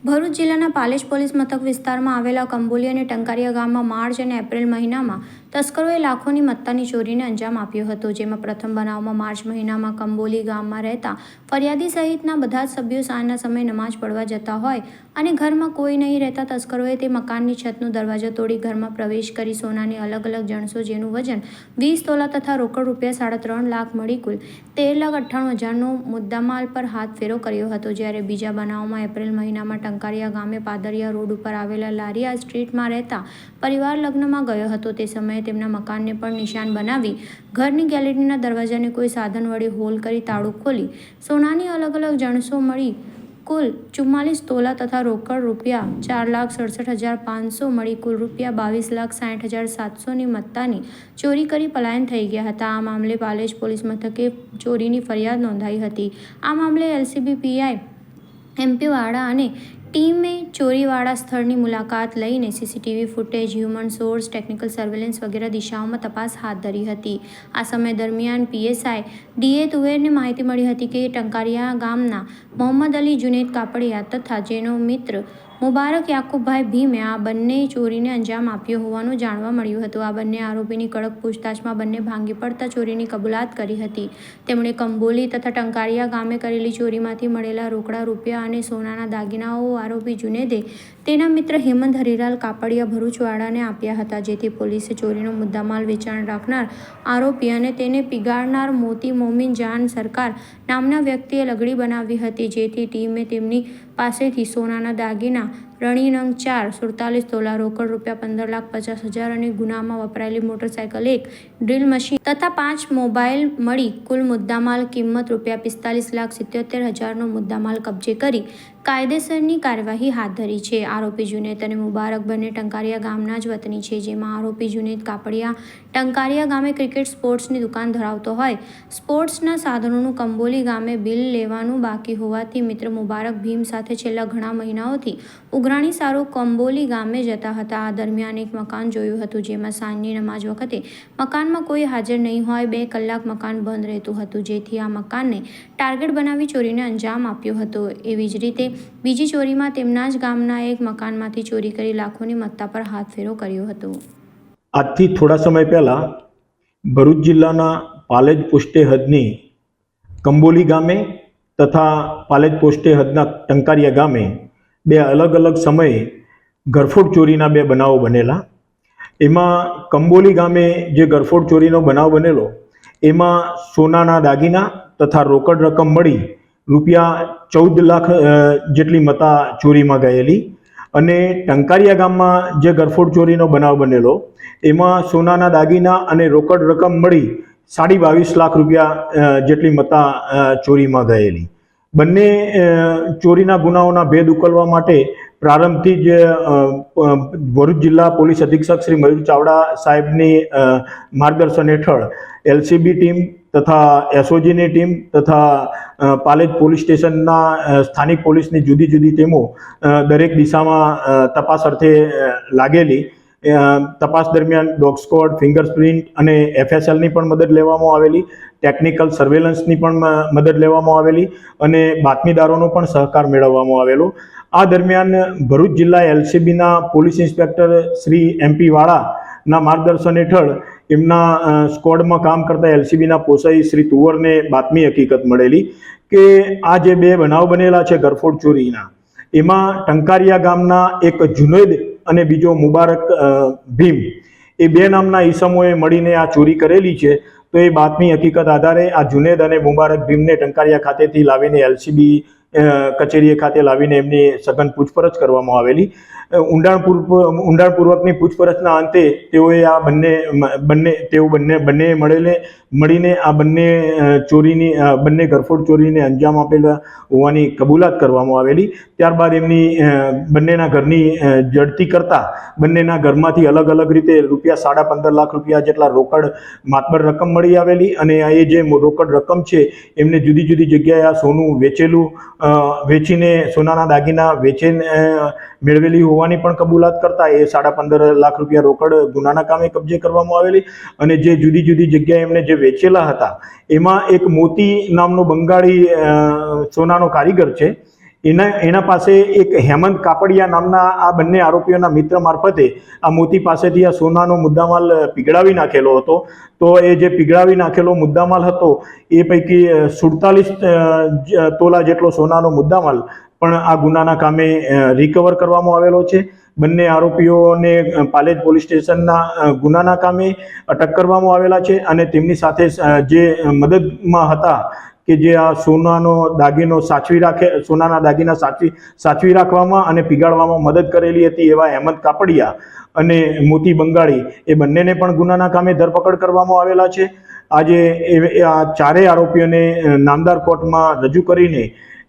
ભરૂચ જિલ્લાના પાલેજ પોલીસ મથક વિસ્તારમાં આવેલા કંબોલી અને ટંકારિયા ગામમાં માર્ચ અને એપ્રિલ મહિનામાં તસ્કરોએ લાખોની મત્તાની ચોરીને અંજામ આપ્યો હતો, જેમાં પ્રથમ બનાવમાં માર્ચ મહિનામાં કંબોલી ગામમાં રહેતા ફરિયાદી સહિતના બધા જ સભ્યો સાંજના સમયે નમાજ પડવા જતા હોય અને ઘરમાં કોઈ નહીં રહેતા તસ્કરોએ તે મકાનની છતનો દરવાજો તોડી ઘરમાં પ્રવેશ કરી સોનાની અલગ અલગ જણસો જેનું વજન વીસ તોલા તથા રોકડ રૂપિયા સાડા ત્રણ લાખ મળી કુલ તેર લાખ અઠ્ઠાણું હજારનો મુદ્દામાલ પર હાથ ફેરો કર્યો હતો. જ્યારે બીજા બનાવમાં એપ્રિલ મહિનામાં ટંકારિયા ગામે પાદરિયા રોડ ઉપર આવેલા લારિયા સ્ટ્રીટમાં રહેતા પરિવાર લગ્નમાં ગયો હતો. તે સમયે તેમના મકાનને પણ નિશાન બનાવી ઘરની ગેલેરીના દરવાજાને કોઈ સાધન વડે હોલ કરી તાળું ખોલી સોનાની અલગ અલગ જણસો મળી કુલ ચુમ્માલીસ તોલા તથા રોકડ રૂપિયા ચાર લાખ સડસઠ હજાર પાંચસો મળી કુલ રૂપિયા બાવીસ લાખ સાઠ હજાર સાતસોની મત્તાની ચોરી કરી પલાયન થઈ ગયા હતા. આ મામલે પાલેજ પોલીસ મથકે ચોરીની ફરિયાદ નોંધાઈ હતી. આ મામલે એલસીબી પીઆઈ એમપી વાડા અને ટીમે ચોરીવાળા સ્થળની મુલાકાત લઈને CCTV footage, human source, technical surveillance વગેરે દિશાઓમાં તપાસ હાથ ધરી હતી. આ સમય દરમિયાન પીએસઆઈ ડીએ તુવેરને માહિતી મળી હતી કે ટંકારિયા ગામના મોહમ્મદ અલી જુનેદ કાપડિયા તથા જેનો મિત્ર મુબારક યાકુબભાઈ ભીમે આ બંને ચોરીને અંજામ આપ્યો હોવાનું જાણવા મળ્યું હતું. આ બંને આરોપીની કડક પૂછતાછમાં બંને ભાંગી પડતા ચોરીની કબૂલાત કરી હતી. તેમણે કંબોલી તથા ટંકારિયા ગામે કરેલી ચોરીમાંથી મળેલા રોકડા રૂપિયા અને સોનાના દાગીનાઓ આરોપી જુનેદે તેના મિત્ર હેમંત હરિલાલ કાપડિયા ભરૂચવાડાને આપ્યા હતા, જેથી પોલીસે ચોરીનો મુદ્દામાલ વેચાણ રાખનાર આરોપી અને તેને પીગાળનાર મોતી મોમીન જાન સરકાર નામના વ્યક્તિએ લગડી બનાવી હતી, જેથી ટીમે તેમની પાસેથી સોનાના દાગીના, રણી નંગ ચાર, સુડતાલીસ તોલા રોકડ રૂપિયા પંદર લાખ પચાસ હજાર અને ગુનામાં વપરાયેલી મોટરસાયકલ એક, ડ્રીલ મશીન તથા પાંચ મોબાઈલ મળી કુલ મુદ્દામાલ કિંમત રૂપિયા પિસ્તાલીસ લાખ સિત્યોતેર હજારનો મુદ્દામાલ કબજે કરી કાયદેસરની કાર્યવાહી હાથ ધરી છે. આરોપી જુનેદ અને મુબારક બંને ટંકારિયા ગામના જ વતની છે, જેમાં આરોપી જુનેદ કાપડિયા ટંકારિયા ગામે ક્રિકેટ સ્પોર્ટ્સની દુકાન ધરાવતો હોય. સ્પોર્ટ્સના સાધનોનું કંબોલી ગામે બિલ લેવાનું બાકી હોવાથી મિત્ર મુબારક ભીમ સાથે છેલ્લા ઘણા મહિનાઓથી ઉઘરાણી સારો કંબોલી ગામે જતા હતા. આ દરમિયાન એક મકાન જોયું હતું, જેમાં સાંજની નમાજ વખતે મકાનમાં કોઈ હાજર નહીં હોય, બે કલાક મકાન બંધ રહેતું હતું, જેથી આ મકાનને ટાર્ગેટ બનાવી ચોરીને અંજામ આપ્યો હતો. એવી જ રીતે બીજી ચોરીમાં તેમના જ ગામના એક મકાનમાંથી ચોરી કરી લાખોની મત્તા પર હાથ ફેરો કર્યો હતો. આજથી થોડા સમય પહેલાં ભરૂચ જિલ્લાના પાલેજ પોસ્ટે હદની કંબોલી ગામે તથા પાલેજ પોસ્ટે હદના ટંકારિયા ગામે બે અલગ અલગ સમયે ગરફોડ ચોરીના બે બનાવો બનેલા. એમાં કંબોલી ગામે જે ગરફોડ ચોરીનો બનાવ બનેલો, એમાં સોનાના દાગીના તથા રોકડ રકમ મળી રૂપિયા ચૌદ લાખ જેટલી મતા ચોરીમાં ગયેલી. અને ટંકારિયા ગામમાં જે ગરફોડ ચોરીનો બનાવ બનેલો, એમાં સોનાના દાગીના અને રોકડ રકમ મળી સાડી બાવીસ લાખ રૂપિયા જેટલી મતા ચોરીમાં ગયેલી. બંને ચોરીના ગુનાઓના ભેદ ઉકલવા માટે પ્રારંભથી જ ભરૂચ જિલ્લા પોલીસ અધિક્ષક શ્રી મયુર ચાવડા સાહેબની માર્ગદર્શન હેઠળ એલસીબી ટીમ તથા એસઓજીની ટીમ તથા પાલેજ પોલીસ સ્ટેશનના સ્થાનિક પોલીસની જુદી જુદી ટીમો દરેક દિશામાં તપાસ અર્થે લાગેલી. તપાસ દરમિયાન ડોગ સ્કોડ ફિંગરપ્રિન્ટ અને એફએસએલની પણ મદદ લેવામાં આવેલી. ટેકનિકલ સર્વેલન્સની પણ મદદ લેવામાં આવેલી અને બાતમીદારોનો પણ સહકાર મેળવવામાં આવેલો. આ દરમિયાન ભરૂચ જિલ્લા એલસીબીના પોલીસ ઇન્સ્પેક્ટર શ્રી એમપી વાળાના માર્ગદર્શન હેઠળ એમના સ્કોડમાં કામ કરતા એલસીબીના પોસાઈ શ્રી તુવરને બાતમી હકીકત મળેલી કે આ જે બે બનાવ બનેલા છે ગરફોડ ચોરીના, એમાં ટંકારિયા ગામના એક જુનેદ અને બીજો મુબારક ભીમ, એ બે નામના ઈસમોએ મળીને આ ચોરી કરેલી છે, તો એ બાતમી હકીકત આધારે આ જુનેદ અને મુબારક ભીમને ટંકારિયા ખાતેથી લાવીને એલસીબી કચેરીએ ખાતે લાવીને એમની સઘન પૂછપરછ કરવામાં આવેલી. ઊંડાણપૂર્વક ઊંડાણપૂર્વકની પૂછપરછના અંતે તેઓએ આ બંને બંને, તેઓ બંને બંને મળેલે, મળીને આ બંને ચોરીની બંને ઘરફોડ ચોરીને અંજામ આપેલા હોવાની કબૂલાત કરવામાં આવેલી. ત્યારબાદ એમની બંનેના ઘરની જડતી કરતા બંનેના ઘરમાંથી અલગ અલગ રીતે રૂપિયા સાડા પંદર લાખ રૂપિયા જેટલા રોકડ માતબર રકમ મળી આવેલી અને એ જે રોકડ રકમ છે, એમને જુદી જુદી જગ્યાએ આ સોનું વેચેલું વેચીને સોનાના દાગીના વેચીને મેળવેલી હોવાની પણ કબૂલાત કરતા એ સાડા પંદર લાખ રૂપિયા રોકડ ગુનાના કામે કબજે કરવામાં આવેલી અને જે જુદી જુદી જગ્યાએ એમને જે વેચેલા હતા, એમાં એક મોતી નામનો બંગાળી સોનાનો કારીગર છે. એના એના પાસે એક હેમંત કાપડિયા નામના આ બંને આરોપીઓના મિત્ર મારફતે આ મોતી પાસેથી આ સોનાનો મુદ્દામાલ પીગળાવી નાખેલો હતો. તો એ જે પીગળાવી નાખેલો મુદ્દામાલ હતો, એ પૈકી સુડતાલીસ તોલા જેટલો સોનાનો મુદ્દામાલ પણ આ ગુનાના કામે રિકવર કરવામાં આવેલો છે. બંને આરોપીઓને પાલેજ પોલીસ સ્ટેશનના ગુનાના કામે અટક કરવામાં આવેલા છે અને તેમની સાથે જે મદદમાં હતા કે જે આ સોનાનો દાગીનો સાચવી રાખે, સોનાના દાગીના સાચવી સાચવી રાખવામાં અને પીગાળવામાં મદદ કરેલી હતી એવા અહેમદ કાપડિયા અને મોતી બંગાળી એ બંનેને પણ ગુનાના કામે ધરપકડ કરવામાં આવેલા છે. આજે આ ચારેય આરોપીઓને નામદાર કોર્ટમાં રજૂ કરીને